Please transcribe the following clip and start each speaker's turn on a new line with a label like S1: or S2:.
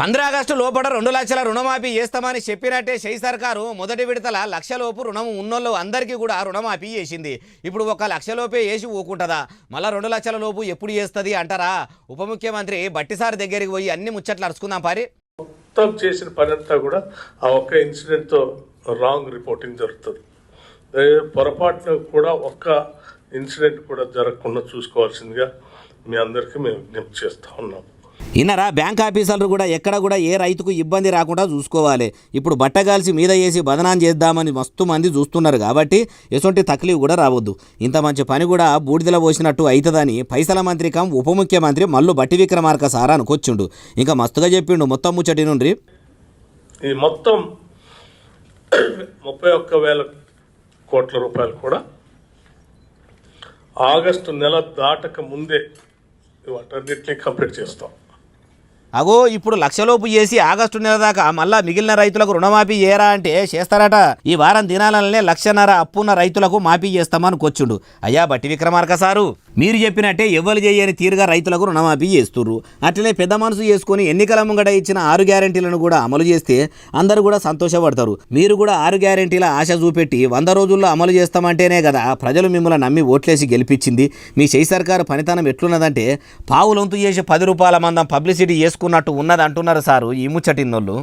S1: పంద్ర August లోపల రెండు లక్షల రుణమాఫీ చేస్తామని చెప్పినట్టే షై సర్కారు మొదటి విడతల లక్షలోపు రుణం ఉన్నోళ్ళు అందరికీ కూడా రుణమాఫీ చేసింది. ఇప్పుడు ఒక లక్షలోపే వేసి ఊకుంటుందా? మళ్ళీ రెండు లక్షల లోపు ఎప్పుడు చేస్తుంది అంటారా? ఉప ముఖ్యమంత్రి బట్టిసారి దగ్గరికి పోయి అన్ని ముచ్చట్లు అరుచుకుందాం పారి.
S2: మొత్తం చేసిన పని అంతా కూడా ఆ ఒక్క ఇన్సిడెంట్తో రాంగ్ రిపోర్టింగ్ జరుగుతుంది. పొరపాటున కూడా ఒక్క ఇన్సిడెంట్ కూడా జరగకుండా చూసుకోవాల్సిందిగా మీ అందరికీ మేము విజ్ఞప్తి చేస్తూ ఉన్నాం.
S1: ఇన్నరా బ్యాంక్ ఆఫీసర్లు కూడా ఎక్కడ కూడా ఏ రైతుకు ఇబ్బంది రాకుండా చూసుకోవాలి. ఇప్పుడు బట్టగాల్సి మీద వేసి బదనాం చేద్దామని మస్తు మంది చూస్తున్నారు కాబట్టి ఎటువంటి తక్లీఫ్ కూడా రావద్దు. ఇంత మంచి పని కూడా బూడిదల పోసినట్టు అవుతుందని పైసల మంత్రి కం ఉప ముఖ్యమంత్రి మల్లు బట్టి విక్రమార్క సారా అనుకొచ్చిండు. ఇంకా మస్తుగా చెప్పిండు మొత్తం ముచ్చటి నుండి.
S2: మొత్తం ముప్పై ఒక్క వేల కోట్ల రూపాయలు కూడా ఆగస్టు నెల దాటక ముందే వాటన్నిటినీ కంప్లీట్ చేస్తాం.
S1: అగో ఇప్పుడు లక్షలోపు చేసి ఆగస్టు నెల దాకా మళ్ళా మిగిలిన రైతులకు రుణమాఫీ చేయరా అంటే చేస్తారట. ఈ వారం దినాలనే లక్షన్నర అప్పున్న రైతులకు మాఫీ చేస్తామని కూర్చుండు అయ్యా బట్టి విక్రమార్క సారు. మీరు చెప్పినట్టే ఎవ్వరు చేయని తీరుగా రైతులకు రుణమాఫీ చేస్తున్నారు అట్లనే పెద్ద మనసు చేసుకుని ఎన్నికల ముంగట ఇచ్చిన ఆరు గ్యారెంటీలను కూడా అమలు చేస్తే అందరూ కూడా సంతోషపడతారు. మీరు కూడా ఆరు గ్యారెంటీల ఆశ చూపెట్టి వంద రోజుల్లో అమలు చేస్తామంటేనే కదా ప్రజలు మిమ్మల్ని నమ్మి ఓట్లేసి గెలిపించింది. మీ చేయి సర్కారు పనితనం ఎట్లున్నదంటే పావులొంతు చేసి పది రూపాయల మందం పబ్లిసిటీ చేసుకున్నట్టు ఉన్నది అంటున్నారు సారు ఈ ముచ్చటిన్నోళ్ళు.